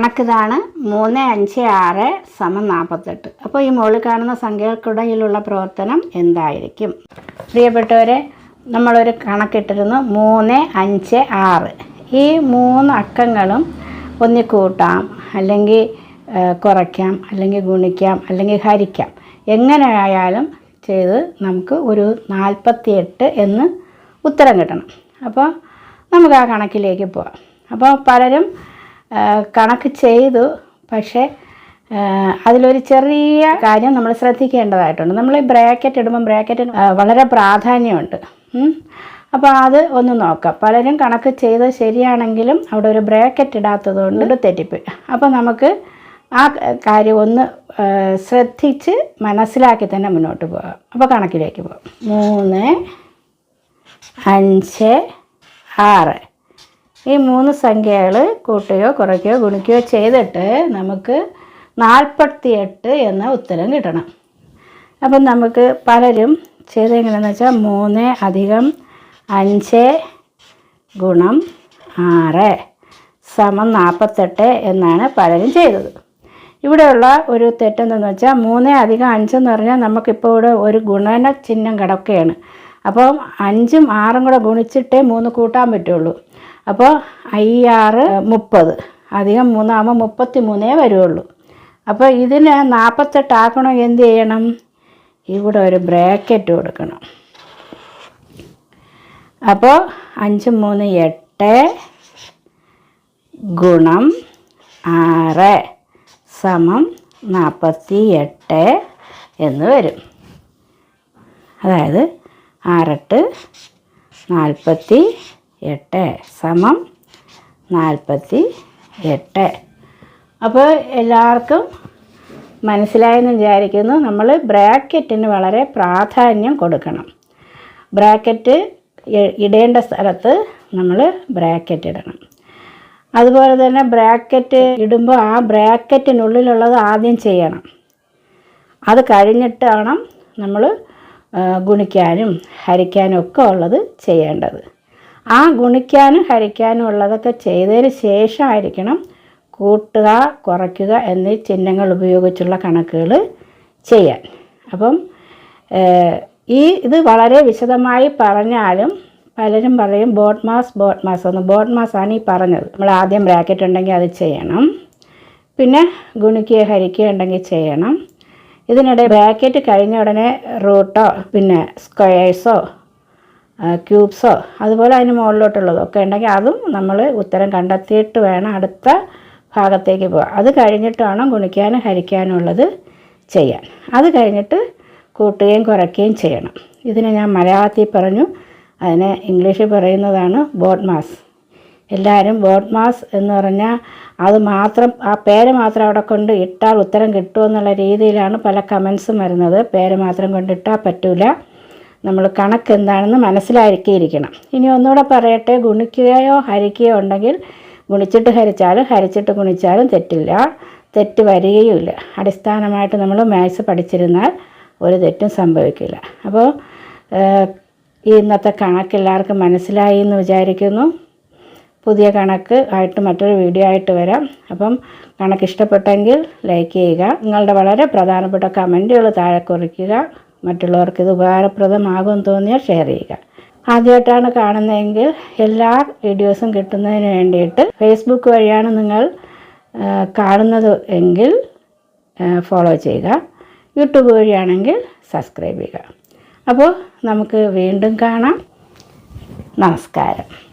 കണക്കിതാണ് മൂന്ന് അഞ്ച് ആറ് സമം നാൽപ്പത്തെട്ട് അപ്പോൾ ഈ മുകളിൽ കാണുന്ന സംഖ്യകൾക്കിടയിലുള്ള പ്രവർത്തനം എന്തായിരിക്കും? പ്രിയപ്പെട്ടവരെ നമ്മളൊരു കണക്കിട്ടിരുന്നു മൂന്ന് അഞ്ച് ആറ്. ഈ മൂന്ന് അക്കങ്ങളും ഒന്നി കൂട്ടാം അല്ലെങ്കിൽ കുറയ്ക്കാം അല്ലെങ്കിൽ ഗുണിക്കാം അല്ലെങ്കിൽ ഹരിക്കാം. എങ്ങനെ ആയാലും ചെയ്ത് നമുക്ക് ഒരു നാൽപ്പത്തിയെട്ട് എന്ന് ഉത്തരം കിട്ടണം. അപ്പോൾ നമുക്ക് ആ കണക്കിലേക്ക് പോവാം. അപ്പോൾ പലരും കണക്ക് ചെയ്തു. പക്ഷേ അതിലൊരു ചെറിയ കാര്യം നമ്മൾ ശ്രദ്ധിക്കേണ്ടതായിട്ടുണ്ട്. നമ്മൾ ഈ ബ്രാക്കറ്റ് ഇടുമ്പോൾ ബ്രാക്കറ്റിന് വളരെ പ്രാധാന്യമുണ്ട്. അപ്പോൾ അത് ഒന്ന് നോക്കാം. പലരും കണക്ക് ചെയ്ത് ശരിയാണെങ്കിലും അവിടെ ഒരു ബ്രാക്കറ്റ് ഇടാത്തത് കൊണ്ട് തെറ്റിപ്പ് അപ്പോൾ നമുക്ക് ആ കാര്യം ഒന്ന് ശ്രദ്ധിച്ച് മനസ്സിലാക്കി തന്നെ മുന്നോട്ട് പോകാം. അപ്പോൾ കണക്കിലേക്ക് പോകാം. മൂന്ന് അഞ്ച് ആറ്. ഈ മൂന്ന് സംഖ്യകൾ കൂട്ടുകയോ കുറയ്ക്കുകയോ ഗുണിക്കുകയോ ചെയ്തിട്ട് നമുക്ക് നാൽപ്പത്തിയെട്ട് എന്ന ഉത്തരം കിട്ടണം. അപ്പം നമുക്ക് പലരും ചെയ്തെങ്കിലെന്ന് വെച്ചാൽ മൂന്ന് അധികം അഞ്ച് ഗുണം ആറ് സമം നാൽപ്പത്തെട്ട് എന്നാണ് പലരും ചെയ്തത്. ഇവിടെയുള്ള ഒരു തെറ്റെന്തെന്ന് വെച്ചാൽ മൂന്ന് അധികം അഞ്ചെന്ന് പറഞ്ഞാൽ നമുക്കിപ്പോൾ ഇവിടെ ഒരു ഗുണന ചിഹ്നം കിടക്കുകയാണ്. അപ്പം അഞ്ചും ആറും കൂടെ ഗുണിച്ചിട്ടേ മൂന്ന് കൂട്ടാൻ പറ്റുള്ളൂ. അപ്പോൾ അയ്യാറ് മുപ്പത്. അധികം മൂന്നാകുമ്പോൾ മുപ്പത്തി മൂന്നേ വരുള്ളൂ. അപ്പോൾ ഇതിന് നാൽപ്പത്തെട്ടാക്കണം എന്ത് ചെയ്യണം? ഇവിടെ ഒരു ബ്രാക്കറ്റ് കൊടുക്കണം. അപ്പോൾ അഞ്ച് മൂന്ന് എട്ട് ഗുണം ആറ് സമം നാൽപ്പത്തി എട്ട് എന്ന് വരും. അതായത് ആറെട്ട് നാൽപ്പത്തി എട്ട് സമം നാൽപ്പത്തി എട്ട്. അപ്പോൾ എല്ലാവർക്കും മനസ്സിലായെന്ന് വിചാരിക്കുന്നു. നമ്മൾ ബ്രാക്കറ്റിന് വളരെ പ്രാധാന്യം കൊടുക്കണം. ബ്രാക്കറ്റ് ഇടേണ്ട സ്ഥലത്ത് നമ്മൾ ബ്രാക്കറ്റ് ഇടണം. അതുപോലെ തന്നെ ബ്രാക്കറ്റ് ഇടുമ്പോൾ ആ ബ്രാക്കറ്റിനുള്ളിലുള്ളത് ആദ്യം ചെയ്യണം. അത് കഴിഞ്ഞിട്ടാണ് നമ്മൾ ഗുണിക്കാനും ഹരിക്കാനും ഒക്കെ ഉള്ളത് ചെയ്യേണ്ടത്. ആ ഗുണിക്കാനും ഹരിക്കാനും ഉള്ളതൊക്കെ ചെയ്തതിന് ശേഷമായിരിക്കണം കൂട്ടുക കുറയ്ക്കുക എന്നീ ചിഹ്നങ്ങൾ ഉപയോഗിച്ചുള്ള കണക്കുകൾ ചെയ്യാൻ. അപ്പം ഈ ഇത് വളരെ വിശദമായി പറഞ്ഞാലും പലരും പറയും ബോട്ട് മാസ് ബോട്ട് മാസ് ഒന്ന് ബോട്ട് മാസ് ആണ് ഈ പറഞ്ഞത്. നമ്മൾ ആദ്യം ബ്രാക്കറ്റ് ഉണ്ടെങ്കിൽ അത് ചെയ്യണം. പിന്നെ ഗുണിക്കുക ഹരിക്കുക ഉണ്ടെങ്കിൽ ചെയ്യണം. ഇതിനിടെ ബ്രാക്കറ്റ് കഴിഞ്ഞ ഉടനെ റൂട്ടോ പിന്നെ സ്ക്വയേഴ്സോ ക്യൂബ്സോ അതുപോലെ അതിന് മുകളിലോട്ടുള്ളതോ ഒക്കെ ഉണ്ടെങ്കിൽ അതും നമ്മൾ ഉത്തരം കണ്ടെത്തിയിട്ട് വേണം അടുത്ത ഭാഗത്തേക്ക് പോകാം അത് കഴിഞ്ഞിട്ട് വേണം ഗുണിക്കാനും ഹരിക്കാനും ഉള്ളത് ചെയ്യാൻ. അത് കഴിഞ്ഞിട്ട് കൂട്ടുകയും കുറയ്ക്കുകയും ചെയ്യണം. ഇതിനെ ഞാൻ മലയാളത്തിൽ പറഞ്ഞു. അതിനെ ഇംഗ്ലീഷിൽ പറയുന്നതാണ് ബോട്ട് മാസ്. എല്ലാവരും ബോട്ട് മാസ് എന്ന് പറഞ്ഞാൽ അത് മാത്രം ആ പേര് മാത്രം അവിടെ കൊണ്ട് ഇട്ടാൽ ഉത്തരം കിട്ടുമെന്നുള്ള രീതിയിലാണ് പല കമൻസും വരുന്നത്. പേര് മാത്രം കൊണ്ടിട്ടാൽ പറ്റൂല. നമ്മൾ കണക്ക് എന്താണെന്ന് മനസ്സിലാക്കിയിരിക്കണം. ഇനി ഒന്നുകൂടെ പറയട്ടെ ഗുണിക്കുകയോ ഹരിക്കുകയോ ഉണ്ടെങ്കിൽ ഗുണിച്ചിട്ട് ഹരിച്ചാലും ഹരിച്ചിട്ട് ഗുണിച്ചാലും തെറ്റില്ല. തെറ്റ് വരികയുമില്ല. അടിസ്ഥാനമായിട്ട് നമ്മൾ മാത്സ് പഠിച്ചിരുന്നാൽ ഒരു തെറ്റും സംഭവിക്കില്ല. അപ്പോൾ ഈ ഇന്നത്തെ കണക്ക് എല്ലാവർക്കും മനസ്സിലായി എന്ന് വിചാരിക്കുന്നു. പുതിയ കണക്ക് ആയിട്ട് മറ്റൊരു വീഡിയോ ആയിട്ട് വരാം. അപ്പം കണക്ക് ഇഷ്ടപ്പെട്ടെങ്കിൽ ലൈക്ക് ചെയ്യുക. നിങ്ങളുടെ വളരെ പ്രധാനപ്പെട്ട കമന്റുകൾ താഴെ കുറിക്കുക. മറ്റുള്ളവർക്ക് ഇത് ഉപകാരപ്രദമാകുമെന്ന് തോന്നിയാൽ ഷെയർ ചെയ്യുക. ആദ്യമായിട്ടാണ് കാണുന്നതെങ്കിൽ എല്ലാ വീഡിയോസും കിട്ടുന്നതിന് വേണ്ടിയിട്ട് ഫേസ്ബുക്ക് വഴിയാണ് നിങ്ങൾ കാണുന്നത് എങ്കിൽ ഫോളോ ചെയ്യുക. യൂട്യൂബ് വഴിയാണെങ്കിൽ സബ്സ്ക്രൈബ് ചെയ്യുക. അപ്പോൾ നമുക്ക് വീണ്ടും കാണാം. നമസ്കാരം.